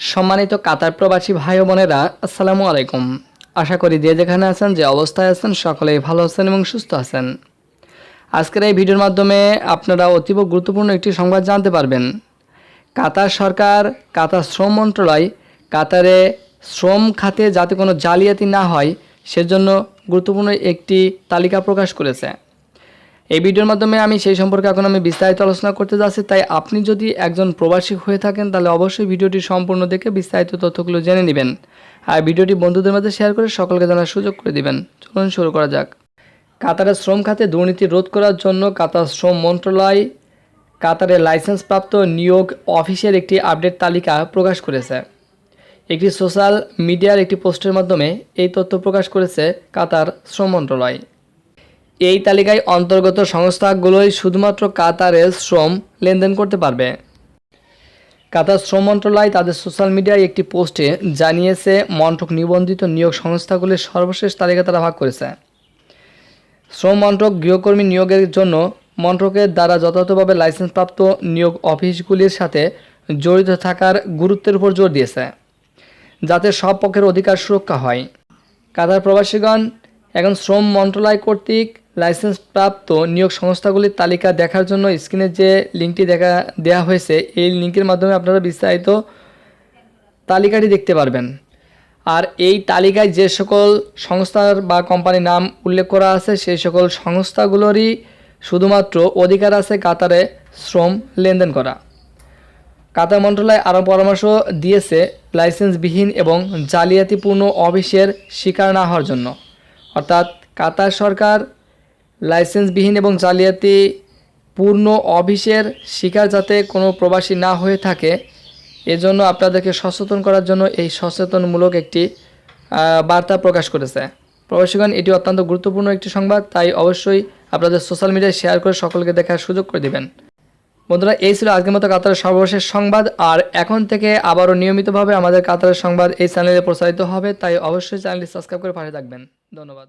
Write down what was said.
সম্মানিত কাতার প্রবাসী ভাই বোনেরা, আসসালামু আলাইকুম। আশা করি যে যেখানে আছেন, যে অবস্থায় আছেন, সকলেই ভালো আছেন এবং সুস্থ আছেন। আজকের এই ভিডিওর মাধ্যমে আপনারা অতীব গুরুত্বপূর্ণ একটি সংবাদ জানতে পারবেন। কাতার সরকার, কাতার শ্রম মন্ত্রণালয়, কাতারে শ্রম খাতে যাতে কোনো জালিয়াতি না হয়, সেজন্য গুরুত্বপূর্ণ একটি তালিকা প্রকাশ করেছে। এই ভিডিওর মাধ্যমে আমি সেই সম্পর্কে এখন আমি বিস্তারিত আলোচনা করতে যাচ্ছি। তাই আপনি যদি একজন প্রবাসী হয়ে থাকেন, তাহলে অবশ্যই ভিডিওটি সম্পূর্ণ দেখে বিস্তারিত তথ্যগুলো জেনে নেবেন। আর ভিডিওটি বন্ধুদের মধ্যে শেয়ার করে সকলকে জানার সুযোগ করে দিবেন। চলুন শুরু করা যাক। কাতারের শ্রম খাতে দুর্নীতি রোধ করার জন্য কাতার শ্রম মন্ত্রণালয় কাতারের লাইসেন্সপ্রাপ্ত নিয়োগ অফিসের একটি আপডেট তালিকা প্রকাশ করেছে। একটি সোশ্যাল মিডিয়ার একটি পোস্টের মাধ্যমে এই তথ্য প্রকাশ করেছে কাতার শ্রম মন্ত্রণালয়। এই তালিকায় অন্তর্গত সংস্থাগুলোই শুধুমাত্র কাতারের শ্রম লেনদেন করতে পারবে। কাতার শ্রম মন্ত্রণালয় তাদের সোশ্যাল মিডিয়ায় একটি পোস্টে জানিয়েছে, মন্ত্রক নিবন্ধিত নিয়োগ সংস্থাগুলির সর্বশেষ তালিকা তারা ভাগ করেছে। শ্রম মন্ত্রক গৃহকর্মী নিয়োগের জন্য মন্ত্রকের দ্বারা যথাযথভাবে লাইসেন্সপ্রাপ্ত নিয়োগ অফিসগুলির সাথে জড়িত থাকার গুরুত্বের উপর জোর দিয়েছে, যাতে সব পক্ষের অধিকার সুরক্ষা হয়। কাতার প্রবাসীগণ এখন শ্রম মন্ত্রণালয় কর্তৃক লাইসেন্সপ্রাপ্ত নিয়োগ সংস্থাগুলির তালিকা দেখার জন্য স্ক্রিনে যে লিঙ্কটি দেখা দেওয়া হয়েছে, এই লিঙ্কের মাধ্যমে আপনারা বিস্তারিত তালিকাটি দেখতে পারবেন। আর এই তালিকায় যে সকল সংস্থার বা কোম্পানির নাম উল্লেখ করা আছে, সেই সকল সংস্থাগুলোরই শুধুমাত্র অধিকার আছে কাতারে শ্রম লেনদেন করা। কাতার মন্ত্রণালয় আরও পরামর্শ দিয়েছে লাইসেন্সবিহীন এবং জালিয়াতিপূর্ণ অফিসের শিকার না হওয়ার জন্য। অর্থাৎ কাতার সরকার লাইসেন্সবিহীন এবং জালিয়াতি পূর্ণ অফিসের শিকার যাতে কোনো প্রবাসী না হয়ে থাকে, এজন্য আপনাদেরকে সচেতন করার জন্য এই সচেতনমূলক একটি বার্তা প্রকাশ করেছে। প্রবাসীগণ, এটি অত্যন্ত গুরুত্বপূর্ণ একটি সংবাদ, তাই অবশ্যই আপনাদের সোশ্যাল মিডিয়ায় শেয়ার করে সকলকে দেখার সুযোগ করে দিবেন। বন্ধুরা, এই ছিল আজকের মতো কাতারের সর্বশেষ সংবাদ, আর এখন থেকে আবারও নিয়মিতভাবে আমাদের কাতারের সংবাদ এই চ্যানেলে প্রচারিত হবে, তাই অবশ্যই চ্যানেলটি সাবস্ক্রাইব করে পাশে থাকবেন। ধন্যবাদ।